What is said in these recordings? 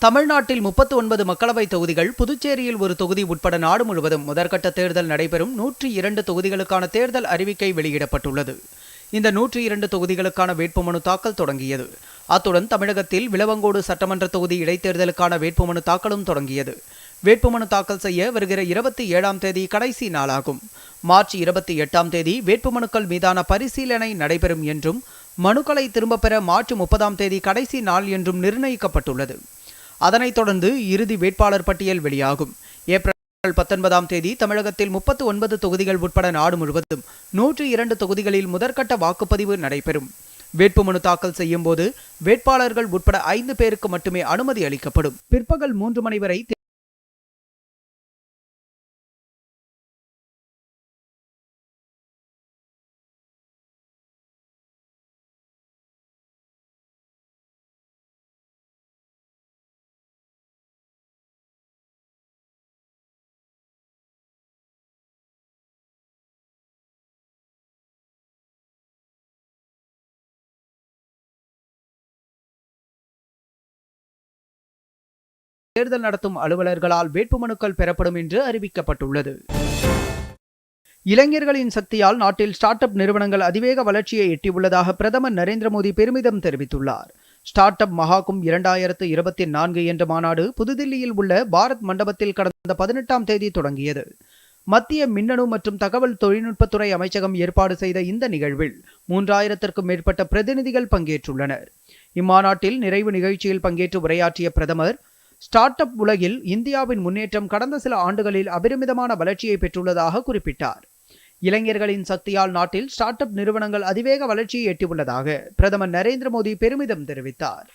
தமிழ்நாட்டில் முப்பத்து ஒன்பது மக்களவைத் தொகுதிகள் புதுச்சேரியில் ஒரு தொகுதி உட்பட நாடு முழுவதும் முதற்கட்ட தேர்தல் நடைபெறும். நூற்றி இரண்டு தொகுதிகளுக்கான தேர்தல் அறிவிக்கை வெளியிடப்பட்டுள்ளது. இந்த நூற்றி இரண்டு தொகுதிகளுக்கான வேட்புமனு தாக்கல் தொடங்கியது. அத்துடன் தமிழகத்தில் விளவங்கோடு சட்டமன்ற தொகுதி இடைத்தேர்தலுக்கான வேட்புமனு தாக்கலும் தொடங்கியது. வேட்புமனு தாக்கல் செய்ய வருகிற இருபத்தி ஏழாம் தேதி கடைசி நாளாகும். மார்ச் இருபத்தி எட்டாம் தேதி வேட்புமனுக்கள் மீதான பரிசீலனை நடைபெறும் என்றும் மனுக்களை திரும்பப் பெற மார்ச் முப்பதாம் தேதி கடைசி நாள் என்றும் நிர்ணயிக்கப்பட்டுள்ளது. அதனைத் தொடர்ந்து இறுதி வேட்பாளர் பட்டியல் வெளியாகும். ஏப்ரல் பத்தொன்பதாம் தேதி தமிழகத்தில் முப்பத்து ஒன்பது தொகுதிகள் உட்பட நாடு முழுவதும் நூற்றி இரண்டு தொகுதிகளில் முதற்கட்ட வாக்குப்பதிவு நடைபெறும். வேட்புமனு தாக்கல் செய்யும் போது வேட்பாளர்கள் உட்பட ஐந்து பேருக்கு மட்டுமே அனுமதி அளிக்கப்படும். பிற்பகல் மூன்று மணி வரை தேர்தல் நடத்தும் அலுவலர்களால் வேட்புமனுக்கள் பெறப்படும் என்று அறிவிக்கப்பட்டுள்ளது. இளைஞர்களின் சக்தியால் நாட்டில் ஸ்டார்ட் அப் நிறுவனங்கள் அதிவேக வளர்ச்சியை எட்டியுள்ளதாக பிரதமர் நரேந்திர மோடி பெருமிதம் தெரிவித்துள்ளார். ஸ்டார்ட் அப் மகாகும் இரண்டாயிரத்து இருபத்தி நான்கு என்ற மாநாடு புதுதில்லியில் உள்ள பாரத் மண்டபத்தில் கடந்த பதினெட்டாம் தேதி தொடங்கியது. மத்திய மின்னணு மற்றும் தகவல் தொழில்நுட்பத்துறை அமைச்சகம் ஏற்பாடு செய்த இந்த நிகழ்வில் மூன்றாயிரத்திற்கும் மேற்பட்ட பிரதிநிதிகள் பங்கேற்றுள்ளனர். இம்மாநாட்டில் நிறைவு நிகழ்ச்சியில் பங்கேற்று உரையாற்றிய பிரதமர் ஸ்டார்ட் அப் உலகில் இந்தியாவின் முன்னேற்றம் கடந்த சில ஆண்டுகளில் அபரிமிதமான வளர்ச்சியை பெற்றுள்ளதாக குறிப்பிட்டார். இளைஞர்களின் சக்தியால் நாட்டில் ஸ்டார்ட் அப் நிறுவனங்கள் அதிவேக வளர்ச்சியை எட்டியுள்ளதாக பிரதமர் நரேந்திர மோடி பெருமிதம் தெரிவித்தார்.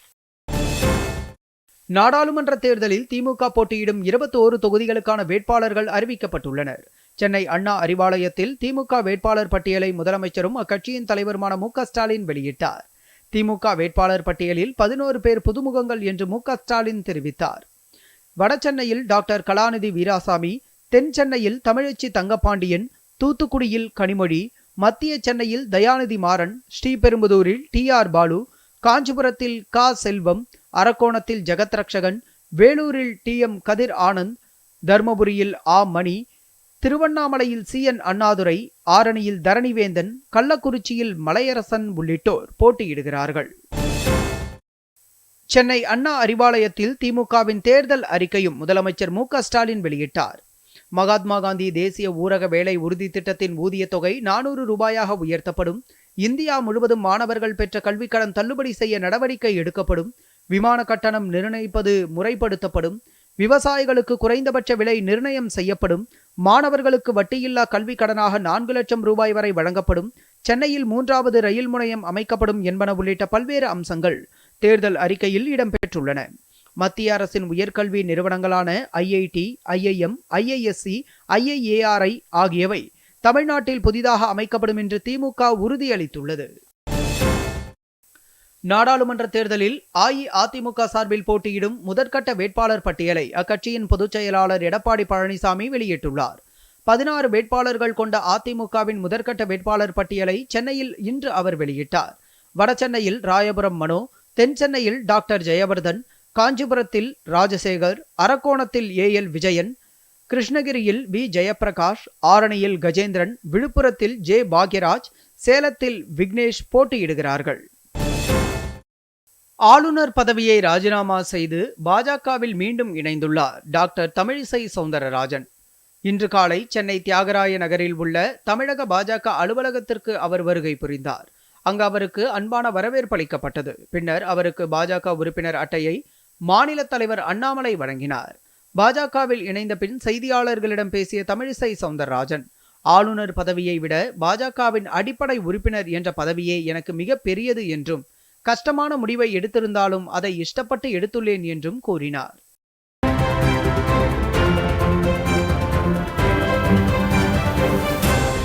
நாடாளுமன்ற தேர்தலில் திமுக போட்டியிடும் இருபத்தோரு தொகுதிகளுக்கான வேட்பாளர்கள் அறிவிக்கப்பட்டுள்ளனர். சென்னை அண்ணா அறிவாலயத்தில் திமுக வேட்பாளர் பட்டியலை முதலமைச்சரும் அக்கட்சியின் தலைவருமான மு ஸ்டாலின் வெளியிட்டார். திமுக வேட்பாளர் பட்டியலில் பதினோரு பேர் புதுமுகங்கள் என்று மு ஸ்டாலின் தெரிவித்தார். வடசென்னையில் டாக்டர் கலாநிதி வீராசாமி தென் சென்னையில் தமிழச்சி தங்கப்பாண்டியன் தூத்துக்குடியில் கனிமொழி மத்திய சென்னையில் தயாநிதி மாறன் ஸ்ரீபெரும்புதூரில் டி ஆர் பாலு காஞ்சிபுரத்தில் கா. செல்வம் அரக்கோணத்தில் ஜெகத்ரக்ஷகன் வேலூரில் டி எம் கதிர் ஆனந்த் தர்மபுரியில் ஆ. மணி திருவண்ணாமலையில் சி. என். அண்ணாதுரை ஆரணியில் தரணிவேந்தன் கள்ளக்குறிச்சியில் மலையரசன் உள்ளிட்டோர் போட்டியிடுகிறார்கள். சென்னை அண்ணா அறிவாலயத்தில் திமுகவின் தேர்தல் அறிக்கையும் முதலமைச்சர் மு. ஸ்டாலின் வெளியிட்டார். மகாத்மா காந்தி தேசிய ஊரக வேலை உறுதி திட்டத்தின் ஊதிய தொகை நானூறு ரூபாயாக உயர்த்தப்படும். இந்தியா முழுவதும் மாணவர்கள் பெற்ற கல்விக்கடன் தள்ளுபடி செய்ய நடவடிக்கை எடுக்கப்படும். விமான கட்டணம் நிர்ணயிப்பது முறைப்படுத்தப்படும். விவசாயிகளுக்கு குறைந்தபட்ச விலை நிர்ணயம் செய்யப்படும். மாணவர்களுக்கு வட்டியில்லா கல்வி கடனாக நான்கு லட்சம் ரூபாய் வரை வழங்கப்படும். சென்னையில் மூன்றாவது ரயில் முனையம் அமைக்கப்படும் என்பன உள்ளிட்ட பல்வேறு அம்சங்கள் தேர்தல் அறிக்கையில் இடம்பெற்றுள்ளன. மத்திய அரசின் உயர்கல்வி நிறுவனங்களான ஐஐடி ஐஐஎம் ஐஐஎஸ்சி ஐஐஏஆர்ஐ ஆகியவை தமிழ்நாட்டில் புதிதாக அமைக்கப்படும் என்று திமுக உறுதியளித்துள்ளது. நாடாளுமன்ற தேர்தலில் அஇஅதிமுக சார்பில் போட்டியிடும் முதற்கட்ட வேட்பாளர் பட்டியலை அக்கட்சியின் பொதுச் செயலாளர் எடப்பாடி பழனிசாமி வெளியிட்டுள்ளார். பதினாறு வேட்பாளர்கள் கொண்ட அதிமுகவின் முதற்கட்ட வேட்பாளர் பட்டியலை சென்னையில் இன்று அவர் வெளியிட்டார். வடசென்னையில் ராயபுரம் மனோ தென் சென்னையில் டாக்டர் ஜெயவர்தன் காஞ்சிபுரத்தில் ராஜசேகர் அரக்கோணத்தில் ஏ எல் விஜயன் கிருஷ்ணகிரியில் வி ஜெயப்பிரகாஷ் ஆரணியில் கஜேந்திரன் விழுப்புரத்தில் ஜே பாக்யராஜ் சேலத்தில் விக்னேஷ் போட்டியிடுகிறார்கள். ஆளுநர் பதவியை ராஜினாமா செய்து பாஜகவில் மீண்டும் இணைந்துள்ளார் டாக்டர் தமிழிசை சவுந்தரராஜன். இன்று காலை சென்னை தியாகராய நகரில் உள்ள தமிழக பாஜக அலுவலகத்திற்கு அவர் வருகை புரிந்தார். அங்கு அவருக்கு அன்பான வரவேற்பு அளிக்கப்பட்டது. பின்னர் அவருக்கு பாஜக உறுப்பினர் அட்டையை மாநில தலைவர் அண்ணாமலை வழங்கினார். பாஜகவில் இணைந்த பின் செய்தியாளர்களிடம் பேசிய தமிழிசை சவுந்தரராஜன் ஆளுநர் பதவியை விட பாஜகவின் அடிப்படை உறுப்பினர் என்ற பதவியே எனக்கு மிக பெரியது என்றும் கஷ்டமான முடிவை எடுத்திருந்தாலும் அதை இஷ்டப்பட்டு எடுத்துள்ளேன் என்றும் கூறினார்.